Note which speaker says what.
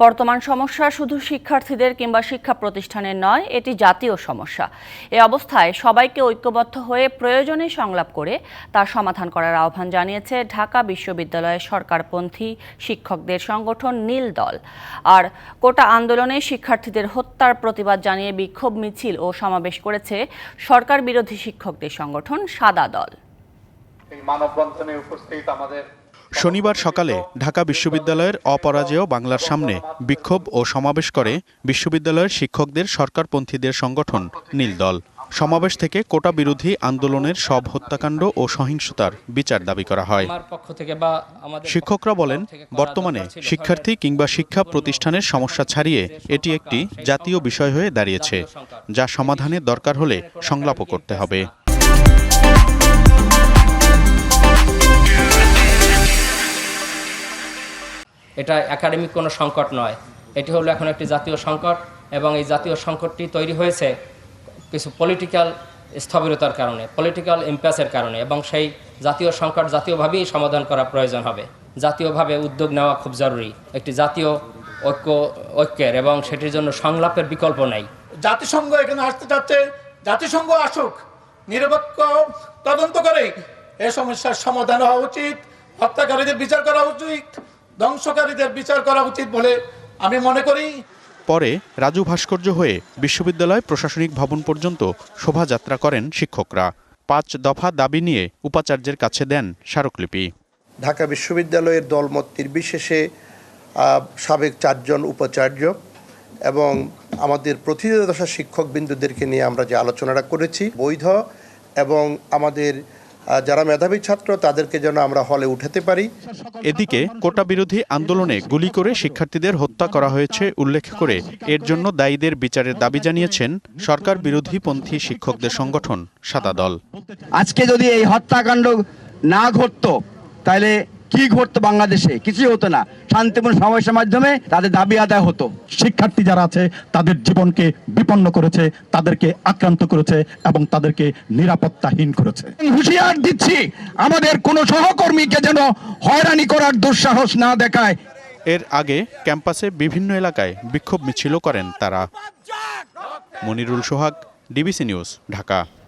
Speaker 1: বর্তমান সমস্যা শুধু শিক্ষার্থীদের কিংবা শিক্ষা প্রতিষ্ঠানের নয়, এটি জাতীয় সমস্যা। এ অবস্থায় সবাইকে ঐক্যবদ্ধ হয়ে প্রয়োজনে সংলাপ করে তার সমাধান করার আহ্বান জানিয়েছে ঢাকা বিশ্ববিদ্যালয়ের সরকারপন্থী শিক্ষকদের সংগঠন নীল দল। আর কোটা আন্দোলনে শিক্ষার্থীদের হত্যার প্রতিবাদ জানিয়ে বিক্ষোভ মিছিল ও সমাবেশ করেছে সরকার বিরোধী শিক্ষকদের সংগঠন সাদা দল।
Speaker 2: মানববন্ধনে উপস্থিত আমাদের
Speaker 3: শনিবার সকালে ঢাকা বিশ্ববিদ্যালয়ের অপরাজেয় বাংলার সামনে বিক্ষোভ ও সমাবেশ করে বিশ্ববিদ্যালয়ের শিক্ষকদের সরকারপন্থীদের সংগঠন নীলদল সমাবেশ থেকে কোটা বিরোধী আন্দোলনের সব হত্যাকাণ্ড ও সহিংসতার বিচার দাবি করা হয়। শিক্ষকরা বলেন বর্তমানে শিক্ষার্থী কিংবা শিক্ষা প্রতিষ্ঠানের সমস্যা ছাড়িয়ে এটি একটি জাতীয় বিষয় হয়ে দাঁড়িয়েছে যা সমাধানের দরকার হলে সংলাপও করতে হবে।
Speaker 4: এটা একাডেমিক কোনো সংকট নয়। এটি হলো এখন একটি জাতীয় সংকট এবং এই জাতীয় সংকটটি তৈরি হয়েছে কিছু পলিটিক্যাল স্থবিরতার কারণে পলিটিক্যাল ইম্প্যাসের কারণে এবং সেই জাতীয় সংকট জাতীয়ভাবেই সমাধান করা প্রয়োজন হবে। জাতীয়ভাবে উদ্যোগ নেওয়া খুব জরুরি। একটি জাতীয় ঐক্য, ঐক্যের এবং সেটির জন্য সংলাপের বিকল্প নেই।
Speaker 5: জাতিসংঘ এখানে আসতে চাচ্ছে জাতিসংঘ আসুক, নিরপেক্ষ তদন্ত করে এ সমস্যার সমাধান হওয়া উচিত, হত্যাকারীদের বিচার করা উচিত ধ্বংসকারীদের বিচার করা উচিত বলে আমি মনে করি।
Speaker 3: পরে রাজু ভাস্কর্য হয়ে বিশ্ববিদ্যালয় প্রশাসনিক ভবন পর্যন্ত শোভাযাত্রা করেন শিক্ষকরা। পাঁচ দফা দাবি নিয়ে উপাচার্যের কাছে দেন স্মারকলিপি।
Speaker 6: ঢাকা বিশ্ববিদ্যালয়ের দলমত নির্বিশেষে সাবেক চারজন উপাচার্য এবং আমাদের প্রতিদশা শিক্ষক বিন্দুদেরকে নিয়ে আমরা যে আলোচনাটা করেছি বৈধ এবং আমাদের যারা মেধাবী ছাত্র তাদেরকে যেন আমরা হলে উঠাতে পারি।
Speaker 3: এদিকে কোটা বিরোধী আন্দোলনে গুলি করে শিক্ষার্থীদের হত্যা করা হয়েছে উল্লেখ করে এর জন্য দায়ীদের বিচারের দাবি জানিয়েছেন সরকার বিরোধী পন্থী শিক্ষকদের সংগঠন সাদা দল।
Speaker 7: আজকে যদি এই হত্যাকাণ্ড না ঘটত তাহলে কি ঘটতো বাংলাদেশে? কিছুই হতো না। শান্তিপূর্ণ সমাবেশের মাধ্যমে তাদের দাবি আদায় হতো।
Speaker 8: শিক্ষার্থী যারা আছে তাদের জীবনকে বিপন্ন করেছে তাদেরকে আক্রান্ত করেছে এবং তাদেরকে নিরাপত্তাহীন করেছে। হুঁশিয়ার দিচ্ছি আমাদের কোনো সহকর্মীকে যেন হয়রানি করার দুঃসাহস না দেখায়।
Speaker 3: এর আগে ক্যাম্পাসে বিভিন্ন এলাকায় বিক্ষোভ মিছিল করেন তারা। Monirul Sohag DBC news Dhaka.